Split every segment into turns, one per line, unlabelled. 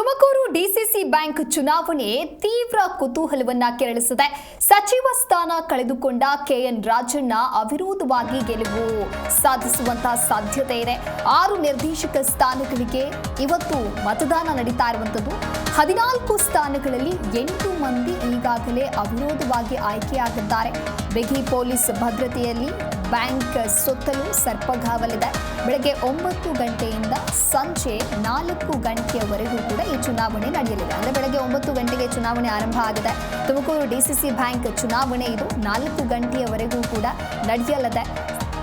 Tumakuru DCC bank ಚುನಾವಣೆ ತೀವ್ರ ಕುತೂಹಲವನ್ನ ಕೆರಳಿಸಿದೆ. ಸಚಿವ ಸ್ಥಾನ ಕಳೆದುಕೊಂಡ ಕೆಎನ್ ರಾಜಣ್ಣ ಅವಿರೋಧವಾಗಿ ಗೆಲುವು ಸಾಧಿಸುವಂತಹ ಸಾಧ್ಯತೆ ಇದೆ. ಆರು ನಿರ್ದೇಶಕ ಸ್ಥಾನಗಳಿಗೆ ಇವತ್ತು ಮತದಾನ ನಡೀತಾ ಇರುವಂತದ್ದು ಹದಿನಾಲ್ಕು ಸ್ಥಾನಗಳಲ್ಲಿ ಎಂಟು ಮಂದಿ ಈಗಾಗಲೇ ಅವಿರೋಧವಾಗಿ ಆಯ್ಕೆಯಾಗಿದ್ದಾರೆ. ಬಿಗಿ ಪೊಲೀಸ್ ಭದ್ರತೆಯಲ್ಲಿ ಬ್ಯಾಂಕ್ ಸುತ್ತಲೂ ಸರ್ಪಗಾವಲಿದೆ ಬೆಳಗ್ಗೆ ಒಂಬತ್ತು ಗಂಟೆಯಿಂದ ಸಂಜೆ ನಾಲ್ಕು ಗಂಟೆಯವರೆಗೂ ಕೂಡ ಈ ಚುನಾವಣೆ ನಡೆಯಲಿದೆ. ಅಂದರೆ ಬೆಳಗ್ಗೆ ಒಂಬತ್ತು ಗಂಟೆಗೆ ಚುನಾವಣೆ ಆರಂಭ ಆಗಿದೆ. ತುಮಕೂರು ಡಿಸಿಸಿ ಬ್ಯಾಂಕ್ ಚುನಾವಣೆ ಇದು ನಾಲ್ಕು ಗಂಟೆಯವರೆಗೂ ಕೂಡ ನಡೆಯಲಿದೆ.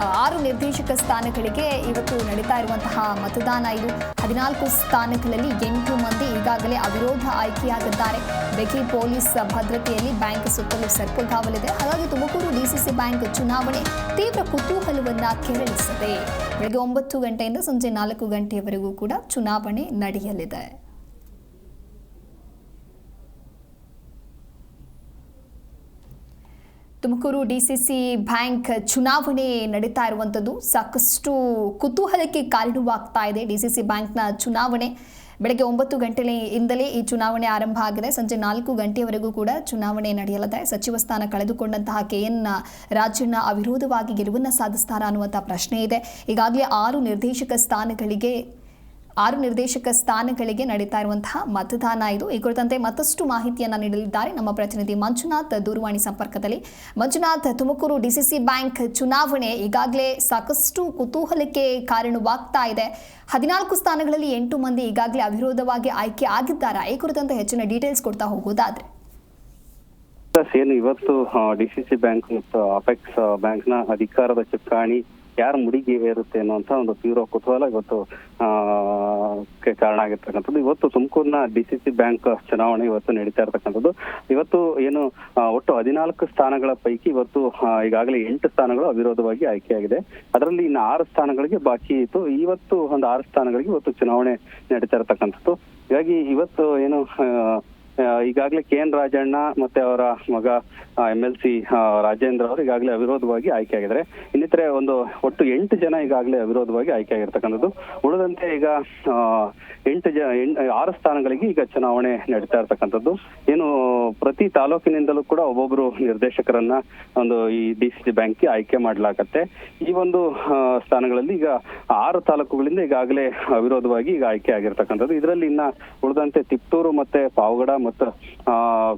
ಆರು ನಿರ್ದೇಶಕ ಸ್ಥಾನಗಳಿಗೆ ಇವತ್ತು ನಡೀತಾ ಇರುವಂತಹ ಮತದಾನ ಇದು. ಹದಿನಾಲ್ಕು ಸ್ಥಾನಗಳಲ್ಲಿ ಎಂಟು ಮಂದಿ ಈಗಾಗಲೇ ಅವಿರೋಧ ಆಯ್ಕೆಯಾಗಿದ್ದಾರೆ. ಬೆಕಿ ಪೊಲೀಸ್ ಭದ್ರತೆಯಲ್ಲಿ ಬ್ಯಾಂಕ್ ಸುತ್ತಲೂ ಸರ್ಪಗಾವಲಿದೆ. ಹಾಗಾಗಿ ತುಮಕೂರು ಡಿಸಿಸಿ ಬ್ಯಾಂಕ್ ಚುನಾವಣೆ ತೀವ್ರ ಕುತೂಹಲವನ್ನ ಕೆರಳಿಸಿದೆ. ಬೆಳಗ್ಗೆ ಒಂಬತ್ತು ಗಂಟೆಯಿಂದ ಸಂಜೆ ನಾಲ್ಕು ಗಂಟೆಯವರೆಗೂ ಕೂಡ ಚುನಾವಣೆ ನಡೆಯಲಿದೆ. ತುಮಕೂರು ಡಿಸಿಸಿ ಬ್ಯಾಂಕ್ ಚುನಾವಣೆ ನಡೀತಾ ಇರುವಂಥದ್ದು ಸಾಕಷ್ಟು ಕುತೂಹಲಕ್ಕೆ ಕಾರಣವಾಗ್ತಾ ಇದೆ. ಡಿಸಿಸಿ ಬ್ಯಾಂಕ್ನ ಚುನಾವಣೆ ಬೆಳಗ್ಗೆ ಒಂಬತ್ತು ಗಂಟೆಯಿಂದಲೇ ಈ ಚುನಾವಣೆ ಆರಂಭ ಆಗಿದೆ. ಸಂಜೆ ನಾಲ್ಕು ಗಂಟೆಯವರೆಗೂ ಕೂಡ ಚುನಾವಣೆ ನಡೆಯಲಿದೆ. ಸಚಿವ ಸ್ಥಾನ ಕಳೆದುಕೊಂಡಂತಹ ಕೆ ಎನ್ ರಾಜಣ್ಣ ಅವಿರೋಧವಾಗಿ ಗೆಲುವನ್ನು ಸಾಧಿಸ್ತಾರಾ ಅನ್ನುವಂಥ ಪ್ರಶ್ನೆ ಇದೆ. ಈಗಾಗಲೇ ಆರು ನಿರ್ದೇಶಕ ಸ್ಥಾನಗಳಿಗೆ ಆರು ನಿರ್ದೇಶಕ ಸ್ಥಾನಗಳಿಗೆ ನಡೀತಾ ಇರುವಂತಹ ಮತದಾನ ಇದು. ಈ ಕುರಿತಂತೆ ಮತ್ತಷ್ಟು ಮಾಹಿತಿಯನ್ನ ನೀಡಲಿದ್ದಾರೆ ನಮ್ಮ ಪ್ರತಿನಿಧಿ ಮಂಜುನಾಥ್ ದೂರವಾಣಿ ಸಂಪರ್ಕದಲ್ಲಿ. ಮಂಜುನಾಥ್, ತುಮಕೂರು ಡಿಸಿಸಿ ಬ್ಯಾಂಕ್ ಚುನಾವಣೆ ಈಗಾಗಲೇ ಸಾಕಷ್ಟು ಕುತೂಹಲಕ್ಕೆ ಕಾರಣವಾಗ್ತಾ ಇದೆ. ಹದಿನಾಲ್ಕು ಸ್ಥಾನಗಳಲ್ಲಿ ಎಂಟು ಮಂದಿ ಈಗಾಗಲೇ ಅವಿರೋಧವಾಗಿ ಆಯ್ಕೆ ಆಗಿದ್ದಾರೆ? ಈ ಕುರಿತಂತೆ ಹೆಚ್ಚಿನ ಡೀಟೇಲ್ಸ್ ಕೊಡ್ತಾ ಹೋಗೋದಾದ್ರೆ
ಏನು ಇವತ್ತು ಡಿಸಿಸಿ ಬ್ಯಾಂಕ್ ಮತ್ತು ಅಪೆಕ್ಸ್ನ ಅಧಿಕಾರದ ಚುಕ್ಕಾಣಿ ಯಾರು ಮುಡಿಗೆ ಏರುತ್ತೆ ಅನ್ನುವಂತ ಒಂದು ತೀವ್ರ ಕುತೂಹಲ ಇವತ್ತು ಕಾರಣ ಆಗಿರ್ತಕ್ಕಂಥದ್ದು. ಇವತ್ತು ತುಮಕೂರಿನ ಡಿಸಿಸಿ ಬ್ಯಾಂಕ್ ಚುನಾವಣೆ ಇವತ್ತು ನಡೀತಾ ಇರತಕ್ಕಂಥದ್ದು. ಇವತ್ತು ಏನು ಒಟ್ಟು ಹದಿನಾಲ್ಕು ಸ್ಥಾನಗಳ ಪೈಕಿ ಇವತ್ತು ಈಗಾಗಲೇ ಎಂಟು ಸ್ಥಾನಗಳು ಅವಿರೋಧವಾಗಿ ಆಯ್ಕೆಯಾಗಿದೆ. ಅದರಲ್ಲಿ ಇನ್ನು ಆರು ಸ್ಥಾನಗಳಿಗೆ ಬಾಕಿ ಇತ್ತು. ಇವತ್ತು ಒಂದು ಆರು ಸ್ಥಾನಗಳಿಗೆ ಇವತ್ತು ಚುನಾವಣೆ ನಡೀತಾ ಇರತಕ್ಕಂಥದ್ದು. ಹೀಗಾಗಿ ಇವತ್ತು ಏನು ಈಗಾಗಲೇ ಕೆ ಎನ್ ರಾಜಣ್ಣ ಮತ್ತೆ ಅವರ ಮಗ ಎಂ ಎಲ್ ಸಿ ರಾಜೇಂದ್ರ ಅವರು ಈಗಾಗಲೇ ಅವಿರೋಧವಾಗಿ ಆಯ್ಕೆಯಾಗಿದ್ದಾರೆ. ಇನ್ನಿತರೆ ಒಂದು ಒಟ್ಟು ಎಂಟು ಜನ ಈಗಾಗಲೇ ಅವಿರೋಧವಾಗಿ ಆಯ್ಕೆ ಆಗಿರ್ತಕ್ಕಂಥದ್ದು ಉಳಿದಂತೆ ಈಗ ಎಂಟು ಜ ಎಂಟ್- ಆರು ಸ್ಥಾನಗಳಿಗೆ ಈಗ ಚುನಾವಣೆ ನಡೀತಾ ಇರ್ತಕ್ಕಂಥದ್ದು. ಏನು ಪ್ರತಿ ತಾಲೂಕಿನಿಂದಲೂ ಕೂಡ ಒಬ್ಬೊಬ್ರು ನಿರ್ದೇಶಕರನ್ನ ಒಂದು ಈ ಡಿ ಸಿ ಬ್ಯಾಂಕ್ಗೆ ಆಯ್ಕೆ ಮಾಡಲಾಗತ್ತೆ. ಈ ಒಂದು ಸ್ಥಾನಗಳಲ್ಲಿ ಈಗ ಆರು ತಾಲೂಕುಗಳಿಂದ ಈಗಾಗಲೇ ಅವಿರೋಧವಾಗಿ ಈಗ ಆಯ್ಕೆ ಆಗಿರ್ತಕ್ಕಂಥದ್ದು. ಇದರಲ್ಲಿ ಇನ್ನ ಉಳಿದಂತೆ ತಿಪ್ಟೂರು ಮತ್ತೆ ಪಾವಗಡ ಮತ್ತು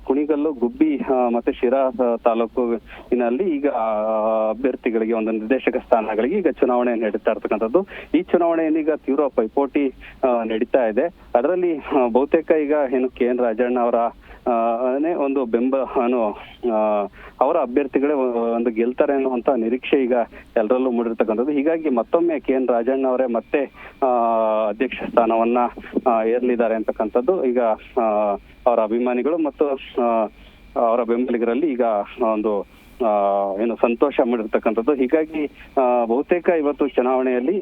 ಕುಣಿಗಲ್ಲು, ಗುಬ್ಬಿ ಮತ್ತೆ ಶಿರಾ ತಾಲೂಕಿನಲ್ಲಿ ಈಗ ಅಭ್ಯರ್ಥಿಗಳಿಗೆ ಒಂದು ನಿರ್ದೇಶಕ ಸ್ಥಾನಗಳಿಗೆ ಈಗ ಚುನಾವಣೆ ನಡೀತಾ ಇರ್ತಕ್ಕಂಥದ್ದು. ಈ ಚುನಾವಣೆಯಲ್ಲಿ ಈಗ ತೀವ್ರ ಪೈಪೋಟಿ ನಡೀತಾ ಇದೆ. ಅದರಲ್ಲಿ ಬಹುತೇಕ ಈಗ ಏನು ಕೆ ಎನ್ ರಾಜಣ್ಣ ಅವರ ಒಂದು ಬೆಂಬಲ ಅನು ಅವರ ಅಭ್ಯರ್ಥಿಗಳೇ ಒಂದು ಗೆಲ್ತಾರೆ ಅನ್ನುವಂತ ನಿರೀಕ್ಷೆ ಈಗ ಎಲ್ಲರಲ್ಲೂ ಮೂಡಿರ್ತಕ್ಕಂಥದ್ದು. ಹೀಗಾಗಿ ಮತ್ತೊಮ್ಮೆ ಕೆ ಎನ್ ರಾಜಣ್ಣ ಅವರೇ ಮತ್ತೆ ಅಧ್ಯಕ್ಷ ಸ್ಥಾನವನ್ನ ಏರಲಿದ್ದಾರೆ ಅಂತಕ್ಕಂಥದ್ದು. ಈಗ ಅವರ ಅಭಿಮಾನಿಗಳು ಮತ್ತು ಅವರ ಬೆಂಬಲಿಗರಲ್ಲಿ ಈಗ ಒಂದು ಏನು ಸಂತೋಷ ಮಾಡಿರ್ತಕ್ಕಂಥದ್ದು. ಹೀಗಾಗಿ ಬಹುತೇಕ ಇವತ್ತು ಚುನಾವಣೆಯಲ್ಲಿ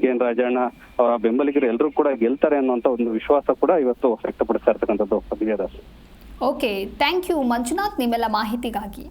ಕೆ ಎನ್ ರಾಜಣ್ಣ ಅವರ ಬೆಂಬಲಿಗರು ಎಲ್ಲರೂ ಕೂಡ ಗೆಲ್ತಾರೆ ಅನ್ನುವಂತ ಒಂದು ವಿಶ್ವಾಸ ಕೂಡ ಇವತ್ತು ವ್ಯಕ್ತಪಡಿಸ್ತಾ ಇರ್ತಕ್ಕಂಥದ್ದು. Vijaydas
okay thank you Manjunath ನಿಮ್ಮೆಲ್ಲ ಮಾಹಿತಿಗಾಗಿ.